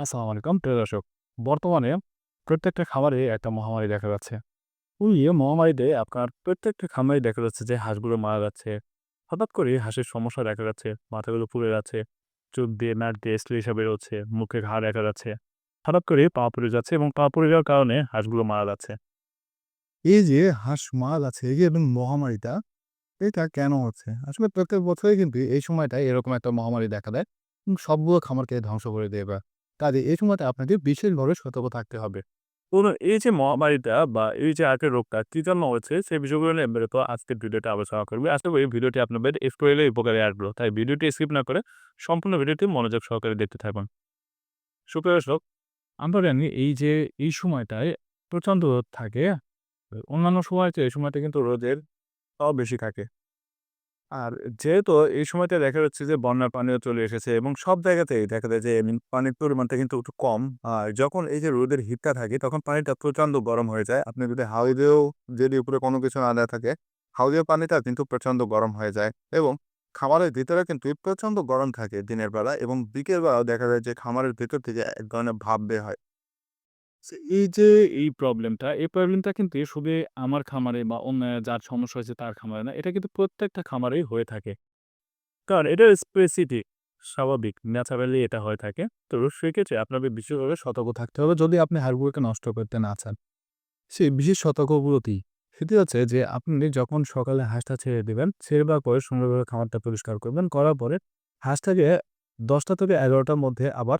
আসসালামু আলাইকুম, প্রিয় দর্শক। বর্তমানে প্রত্যেকটা খামারে একটা মহামারী দেখা যাচ্ছে। ওই মহামারীতে আপনার প্রত্যেকটা খামারে দেখা যাচ্ছে যে হাঁসগুলো মারা যাচ্ছে। হঠাৎ করে হাঁসের সমস্যা দেখা যাচ্ছে, মাথাগুলো পুড়ে যাচ্ছে, চোখ দিয়ে নাক দিয়ে শ্লেষা বেরোচ্ছে, মুখে ঘা দেখা যাচ্ছে। হঠাৎ করে পা পড়ে যাচ্ছে এবং পা পুড়ে যাওয়ার কারণে হাঁসগুলো মারা যাচ্ছে। এই যে হাঁস মারা যাচ্ছে, এই যে এবং মহামারীটা, এটা কেন হচ্ছে? আসলে প্রত্যেক বছরই কিন্তু এই সময়টায় এরকম একটা মহামারী দেখা দেয়। সবগুলো খামারকে ধ্বংস করে দেবে কাজে এই সময়টা আপনাকে বিশেষভাবে সতর্ক থাকতে হবে। বলুন এই যে মহামারীটা বা এই যে আগের রোগটা কি জন্য হচ্ছে সেই বিষয়গুলো নিয়ে মূলত আজকের ভিডিওটা আলোচনা করবে। আশা করি ভিডিওটি আপনাদের একটু হলেও উপকারে আসবে। তাই ভিডিওটি স্কিপ না করে সম্পূর্ণ ভিডিওটি মনোযোগ সহকারে দেখতে থাকুন। সুপ্রিয় দর্শক, আমরা জানি এই যে এই সময়টায় প্রচণ্ড রোদ থাকে। অন্যান্য সময় এই সময়টা কিন্তু রোদের তাও বেশি থাকে। আর যেহেতু এই সময়টা দেখা যাচ্ছে যে, বন্যার পানিও চলে এসেছে এবং সব জায়গাতেই দেখা যায় যে, এমনি পানির পরিমাণটা কিন্তু একটু কম। আর যখন এই যে, রোদের হিটটা থাকে, তখন পানিটা প্রচণ্ড গরম হয়ে যায়। আপনি যদি হাউজেও, যদি উপরে কোনো কিছু না দেওয়া থাকে, হাউজের পানিটা কিন্তু প্রচণ্ড গরম হয়ে যায় এবং খামারের ভিতরে কিন্তু প্রচণ্ড গরম থাকে দিনের বেলা এবং বিকেল বেলাও দেখা যায় যে, খামারের ভিতর থেকে এক ধরনের ভাব বের হয়। এই যে এই প্রবলেমটা, এই প্রবলেমটা কিন্তু শুধু আমার খামারে বা অন্য যার সমস্যা হয়েছে তার খামারে না। এটা কিন্তু প্রত্যেকটা খামারেই হয়ে থাকে। কারণ এটা স্পেসিফিক, স্বাভাবিক, ন্যাচারালি এটা হয়ে থাকে। তো সেক্ষেত্রে আপনাকে বিশেষভাবে সতর্ক থাকতে হবে যদি আপনি হাড়গুলোকে নষ্ট করতে না চান। সেই বিশেষ সতর্কগুলোটি সেটি হচ্ছে যে আপনি যখন সকালে হাঁসটা ছেড়ে দিবেন, ছেড়ে দেওয়ার পরে সুন্দরভাবে খামারটা পরিষ্কার করবেন। করার পরে হাঁসটাকে ১০টা থেকে ১১টার মধ্যে আবার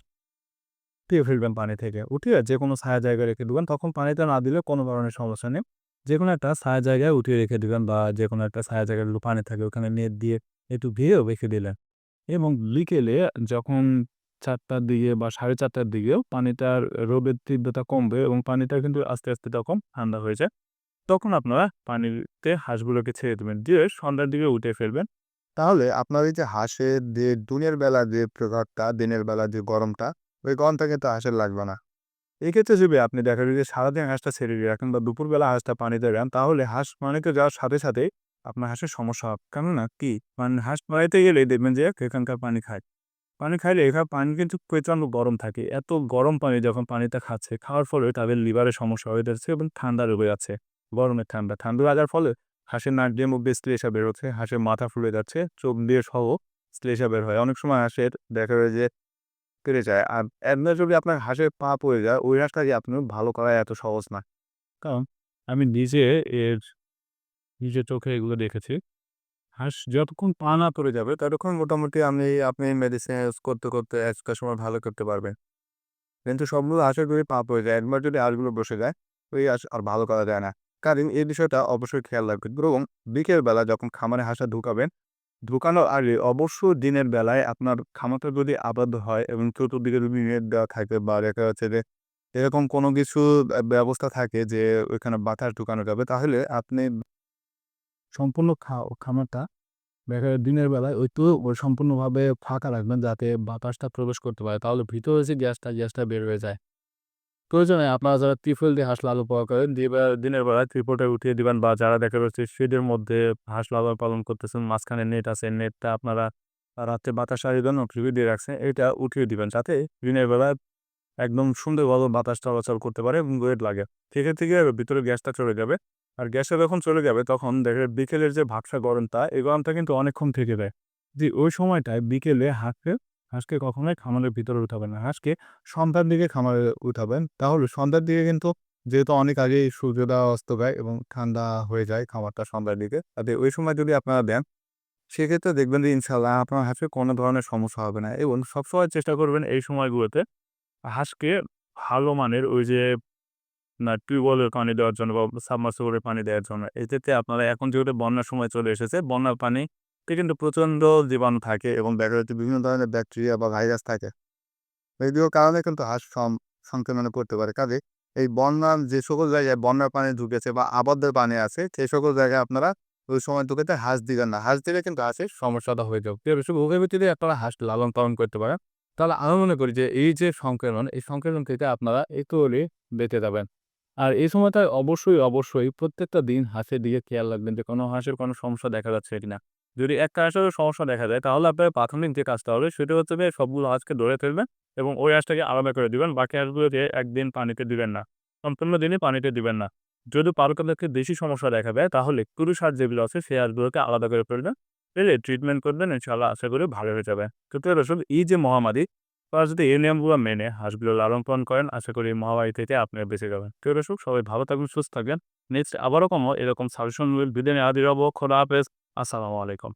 উঠিয়ে ফেলবেন পানি থেকে। উঠিয়ে যে কোনো ছায়া জায়গায় রেখে দেবেন তখন পানিতে না দিলে কোনো ধরনের সমস্যা নেই। যে কোনো একটা ছায়া জায়গায় উঠিয়ে রেখে দেবেন বা যে কোনো একটা ছায়া জায়গায় পানি থাকে ওখানে নেট দিয়ে একটু ভিজিয়েও রেখে দিলেন। এবং বিকেলে যখন চারটার দিকে বা ৪:৩০টার দিকেও পানিটার রোদের তীব্রতা কমবে এবং পানিটা কিন্তু আস্তে, আস্তে তখন ঠান্ডা হয়ে যায়। তখন আপনারা পানিতে হাঁসগুলোকে ছেড়ে দেবেন দিয়ে সন্ধ্যার দিকে উঠে ফেলবেন। তাহলে আপনার এই যে হাঁসের যে দিনের বেলা যে প্রভাবটা, দিনের বেলা যে গরমটা, ওই গরমটা কিন্তু হাঁসের লাগবে না। এক্ষেত্রে যদি আপনি দেখা যায় যে সারাদিন হাঁসটা ছেড়ে দিয়ে রাখেন বা দুপুরবেলা হাঁসটা পানিতে দেন তাহলে হাঁস পানিতে যাওয়ার সাথে সাথেই আপনার হাঁসের সমস্যা হবে। কেননা কি? মানে হাঁস পানিতে গেলেই দেখবেন যে এখানকার পানি খায়। পানি খাইলে এখানে পানি কিন্তু প্রচণ্ড গরম থাকে। এত গরম পানি যখন পানিটা খাচ্ছে, খাওয়ার ফলে তাদের লিভারের সমস্যা হয়ে যাচ্ছে এবং ঠান্ডা লেগে যাচ্ছে। গরমের ঠান্ডা। ঠান্ডা লাগার ফলে হাঁসের নাক দিয়ে মুখ দিয়ে শ্লেষা বেরোচ্ছে, হাঁসের মাথা ফুলে যাচ্ছে, চোখ দিয়ে সহ শ্লেষা বের হয়। অনেক সময় হাঁসের দেখা যায় যে কেটে যায়। আর এমনি যদি আপনার হাঁসের পা পড়ে যায়, ওই হাঁসটাকে আপনি ভালো করা এত সহজ না। কারণ আমি নিজে এর নিজের চোখে এগুলো দেখেছি। হাঁস যতক্ষণ পা না পড়ে যাবে ততক্ষণ মোটামুটি আপনি আপনি মেডিসিন ইউজ করতে, করতে একটা সময় ভালো করতে পারবেন। কিন্তু সবগুলো হাঁসের যদি পা পড়ে যায়, একবার যদি হাঁসগুলো বসে যায়, ওই হাঁস আর ভালো করা যায় না। কারণ এই বিষয়টা অবশ্যই খেয়াল রাখবেন এবং বিকেলবেলা যখন খামারে হাঁসটা ঢুকাবেন, ঢুকানোর আগে অবশ্যই দিনের বেলায় আপনার খামারটা যদি আবদ্ধ হয় এবং চতুর্দিকে যদি নেট দেওয়া থাকে বা দেখা যাচ্ছে যে এরকম কোনো কিছু ব্যবস্থা থাকে যে ওইখানে বাতাস ঢুকানো যাবে, তাহলে আপনি সম্পূর্ণ খামারটা দিনের বেলায় ওই তো সম্পূর্ণভাবে ফাঁকা রাখবেন যাতে বাতাসটা প্রবেশ করতে পারে। তাহলে ভিতরে যে গ্যাসটা, গ্যাসটা বের হয়ে যায়। প্রয়োজনে আপনারা যারা ত্রিপল দিয়ে হাঁস লালন পালন করেন, দিনের বেলায় ত্রিপলটা উঠিয়ে দিবেন বা যারা দেখা যাচ্ছে শেডের মধ্যে হাঁস লালন পালন করতেছেন, মাঝখানে নেট আছে, নেটটা আপনারা রাত্রে বাতাস আসার জন্য টিভি দিয়ে রাখছেন, এটা উঠিয়ে দিবেন যাতে দিনের বেলায় একদম সুন্দরভাবে বাতাস চলাচল করতে পারে এবং ওয়েট লাগে। সেক্ষেত্রে কি হবে? ভিতরে গ্যাসটা চলে যাবে। আর গ্যাসটা যখন চলে যাবে তখন দেখা বিকেলের যে ভাবসা গরমটা, এই গরমটা কিন্তু অনেকক্ষণ থেকে যায়। যে ওই সময়টায় বিকেলে হাঁসকে হাঁসকে কখনোই খামারের ভিতরে উঠাবেন না। হাঁসকে সন্ধ্যার দিকে খামারে উঠাবেন। তাহলে সন্ধ্যার দিকে কিন্তু যেহেতু অনেক আগেই সূর্যটা অস্ত যায় এবং ঠান্ডা হয়ে যায় খামারটা সন্ধ্যার দিকে। তাতে ওই সময় যদি আপনারা দেন, সেক্ষেত্রে দেখবেন যে ইনশাআল্লাহ আপনার হাঁসের কোনো ধরনের সমস্যা হবে না এবং সবসময় চেষ্টা করবেন এই সময়গুলোতে হাঁসকে ভালো মানের ওই যে না টিউবওয়েলের পানি দেওয়ার জন্য বা সাবমার্সিবলের পানি দেওয়ার জন্য। এক্ষেত্রে আপনারা এখন যেহেতু বন্যার সময় চলে এসেছে, বন্যার পানিতে কিন্তু প্রচণ্ড জীবাণু থাকে এবং দেখা যাচ্ছে বিভিন্ন ধরনের ব্যাকটেরিয়া বা ভাইরাস থাকে। এগুলোর কারণে কিন্তু হাঁস সংক্রমণে পড়তে পারে। কাজেই এই বন্যার যে সকল জায়গায় বন্যার পানি ঢুকেছে বা আবদ্ধ পানি আছে, সেই সকল জায়গায় আপনারা ওই সময় ঢুকাতে হাঁস দিবেন না। হাঁস দিলে কিন্তু হাঁসের সমস্যাটা হয়ে যাবে। প্রিয় দর্শক, ওদের ভিতরে আপনারা হাঁস লালন পালন করতে পারেন। তাহলে আমি মনে করি যে এই যে সংক্রমণ, এই সংক্রমণ থেকে আপনারা একটু হলে বেঁচে যাবেন। আর এই সময়টায় অবশ্যই, অবশ্যই প্রত্যেকটা দিন হাঁসের দিকে খেয়াল রাখবেন যে কোনো হাঁসের কোনো সমস্যা দেখা যাচ্ছে কিনা। যদি একটা হাঁসেরও সমস্যা দেখা যায় তাহলে আপনার প্রাথমিক যে কাজটা হবে, সেটা হচ্ছে যে সবগুলো হাঁসকে ধরে ফেলবেন এবং ওই হাঁসটাকে আলাদা করে দিবেন। বাকি হাঁসগুলোকে একদিন পানিতে দিবেন না, সম্পূর্ণ দিনে পানিতে দিবেন না। যদি পালকের বেশি সমস্যা দেখা দেয়, তাহলে পুরুষ হাঁস যেগুলো আছে, সেই হাঁসগুলোকে আলাদা করে ফেলবেন। ফেলে ট্রিটমেন্ট করবেন ইনশাল্লাহ আশা করি ভালো হয়ে যাবে। তো দর্শক, এই যে মহামারী, তারা যদি এই নিয়মগুলো মেনে হাঁসগুলো লালন পালন করেন, আশা করি মহামারী থেকে আপনি বেঁচে যাবেন। প্রিয় দর্শক, সবাই ভালো থাকবেন সুস্থ থাকবেন। নেক্সট আবারও কোনো এরকম সাজেশন ভিডিও নিয়ে হাজির হব। খোলা হাফেজ। আসসালামু আলাইকুম।